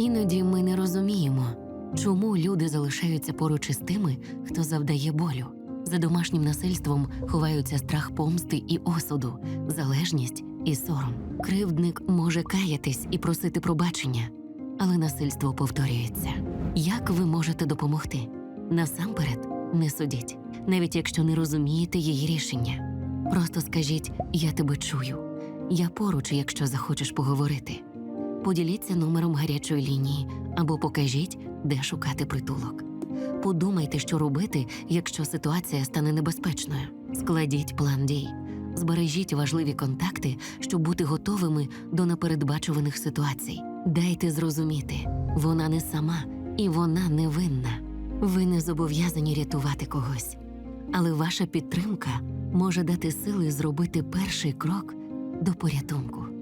Іноді ми не розуміємо, чому люди залишаються поруч із тими, хто завдає болю. За домашнім насильством ховаються страх помсти і осуду, залежність і сором. Кривдник може каятись і просити пробачення, але насильство повторюється. Як ви можете допомогти? Насамперед, не судіть, навіть якщо не розумієте її рішення. Просто скажіть Я тебе чую. Я поруч, якщо захочеш поговорити. Поділіться номером гарячої лінії або покажіть, де шукати притулок. Подумайте, що робити, якщо ситуація стане небезпечною. Складіть план дій, збережіть важливі контакти, щоб бути готовими до непередбачуваних ситуацій. Дайте зрозуміти, вона не сама і вона не винна. Ви не зобов'язані рятувати когось, але ваша підтримка може дати сили зробити перший крок до порятунку.